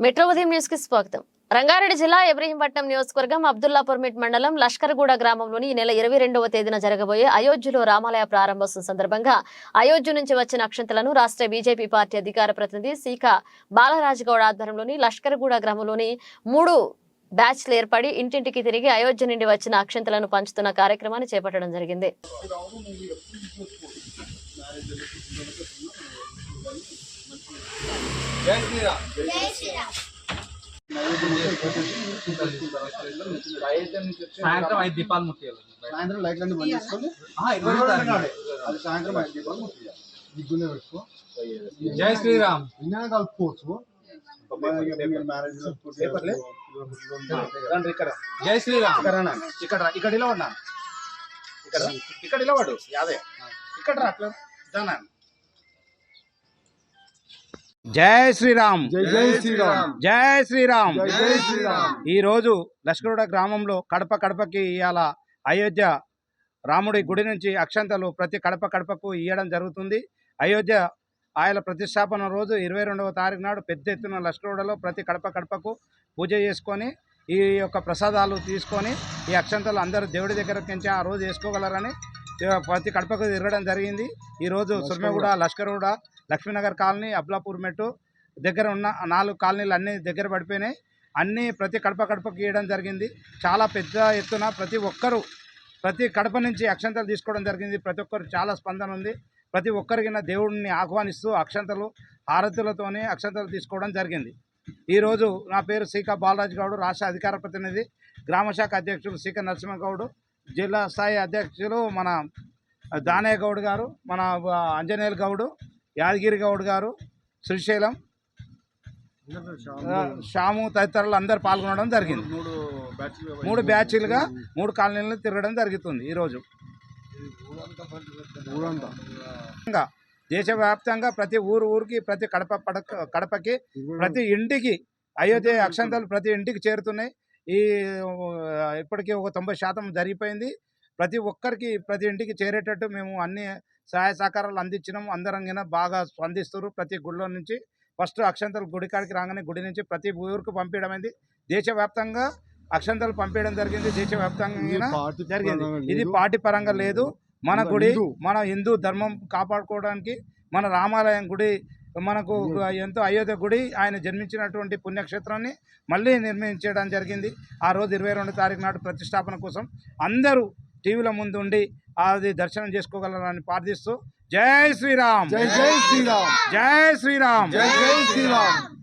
Metro ఉదయం న్యూస్కి స్వాగతం. రంగారెడ్డి జిల్లా ఇబ్రహీంపట్నం నియోజకవర్గం అబ్దుల్లాపుర్మిట్ మండలం లష్కర్గూడ గ్రామంలోని ఈ నెల ఇరవై రెండవ తేదీన జరగబోయే అయోధ్యలో రామాలయ ప్రారంభోత్సవం సందర్భంగా అయోధ్య నుంచి వచ్చిన అక్షంతలను రాష్ట్ర బీజేపీ పార్టీ అధికార ప్రతినిధి సీకా బాలరాజగౌడ్ ఆధ్వర్యంలోని లష్కర్గూడ గ్రామంలోని మూడు బ్యాచ్లు ఏర్పడి ఇంటింటికి తిరిగి అయోధ్య నుండి వచ్చిన అక్షంతలను పంచుతున్న కార్యక్రమాన్ని చేపట్టడం జరిగింది. సాయంత్రం ఐదు దీపాలు ముట్టియాలి. సాయంత్రం లైట్లన్నీ బంద్ చేసుకొని. అది సాయంత్రం ఐదు దీపాలు ముట్టియాలి. దిగ్గునే పెట్టుకో. జై శ్రీరామ్. నిన్ననే కలుపుకోవచ్చు ఇక్కడ. జై శ్రీరామ్. ఇక్కడ ఇక్కడ ఇలా ఉన్నా ఇక్కడ ఇక్కడ ఇలా వాడు యాదే ఇక్కడ అట్లా. జానా జై శ్రీరామ్. జై శ్రీరామ్. జై శ్రీరామ్. జై శ్రీరామ్. ఈ రోజు లష్కరుడ గ్రామంలో కడప కడపకి ఇవాళ అయోధ్య రాముడి గుడి నుంచి అక్షంతలు ప్రతి కడప కడపకు ఇవ్వడం జరుగుతుంది. అయోధ్య ఆయన ప్రతిష్టాపన రోజు ఇరవై రెండవ తారీఖు నాడు పెద్ద ఎత్తున లష్కరుడలో ప్రతి కడప కడపకు పూజ చేసుకొని ఈ యొక్క ప్రసాదాలు తీసుకొని ఈ అక్షంతలు అందరూ దేవుడి దగ్గరకు నుంచి ఆ రోజు వేసుకోగలరని ప్రతి కడపకు తిరగడం జరిగింది. ఈ రోజు సుర్మగూడ లష్కరగూడ లక్ష్మీనగర్ కాలనీ అబ్లాపూర్ మెట్టు దగ్గర ఉన్న నాలుగు కాలనీలు అన్నీ దగ్గర పడిపోయినాయి. అన్నీ ప్రతి కడప కడపకి ఇవ్వడం జరిగింది. చాలా పెద్ద ఎత్తున ప్రతి ఒక్కరూ ప్రతి కడప నుంచి అక్షంతలు తీసుకోవడం జరిగింది. ప్రతి ఒక్కరు చాలా స్పందన ఉంది. ప్రతి ఒక్కరికి నా దేవుడిని ఆహ్వానిస్తూ అక్షంతలు హారతులతోనే అక్షంతలు తీసుకోవడం జరిగింది. ఈరోజు నా పేరు సీకా బాలరాజు గౌడ్ రాష్ట్ర అధికార ప్రతినిధి గ్రామ శాఖ అధ్యక్షులు సీక నరసింహగౌడ్ జిల్లా స్థాయి అధ్యక్షులు మన దానయ్య గౌడ్ గారు మన అంజనేయులు గౌడ్ యాదగిరి గౌడ్ గారు శ్రీశైలం శ్యాము తదితరులు అందరు పాల్గొనడం జరిగింది. మూడు బ్యాచ్లు మూడు బ్యాచ్లుగా మూడు కాలనీలను తిరగడం జరుగుతుంది ఈరోజు దేశవ్యాప్తంగా ప్రతి ఊరు ఊరికి ప్రతి కడప పడక కడపకి ప్రతి ఇంటికి అయోధ్య అక్షంతలు ప్రతి ఇంటికి చేరుతున్నాయి. ఈ ఇప్పటికీ ఒక తొంభై శాతం జరిగిపోయింది. ప్రతి ఒక్కరికి ప్రతి ఇంటికి చేరేటట్టు మేము అన్ని సహాయ సహకారాలు అందించినాము అందరం గిన బాగా స్పందిస్తారు ప్రతి గుడిలో నుంచి. ఫస్ట్ అక్షంతలు గుడి కాడికి రాగానే గుడి నుంచి ప్రతి ఊరికి పంపించడం అయింది. దేశవ్యాప్తంగా అక్షంతలు పంపించడం జరిగింది. దేశవ్యాప్తంగా జరిగింది. ఇది పార్టీ పరంగా లేదు. మన గుడి. మన హిందూ ధర్మం కాపాడుకోవడానికి మన రామాలయం గుడి మనకు ఎంతో అయోధ్య గుడి ఆయన జన్మించినటువంటి పుణ్యక్షేత్రాన్ని మళ్ళీ నిర్మించడం జరిగింది. ఆ రోజు ఇరవై రెండు తారీఖు నాడు ప్రతిష్టాపన కోసం అందరూ టీవీల ముందు ఉండి అది దర్శనం చేసుకోగలరని ప్రార్థిస్తూ జై శ్రీరామ్. జై జై శ్రీరామ్. జై శ్రీరామ్. జై జై శ్రీరామ్.